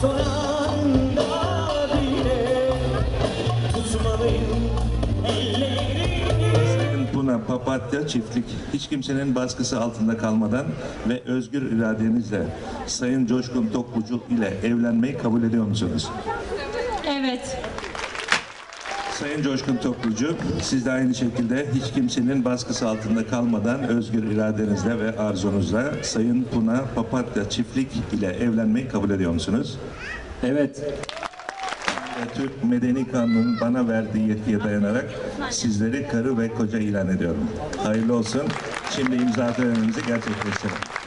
Sonunda bile tutmalıyım ellerini Puna Papatya çiftlik hiç kimsenin baskısı altında kalmadan ve özgür iradenizle Sayın Coşkun Toklucu ile evlenmeyi kabul ediyor musunuz? Evet. Sayın Coşkun Toklucu, siz de aynı şekilde hiç kimsenin baskısı altında kalmadan özgür iradenizle ve arzunuzla Sayın Puna Papatya çiftlik ile evlenmeyi kabul ediyor musunuz? Evet. Türk Medeni Kanunu'nun bana verdiği yetkiye dayanarak sizleri karı ve koca ilan ediyorum. Hayırlı olsun. Şimdi imza törenimizi gerçekleştirelim.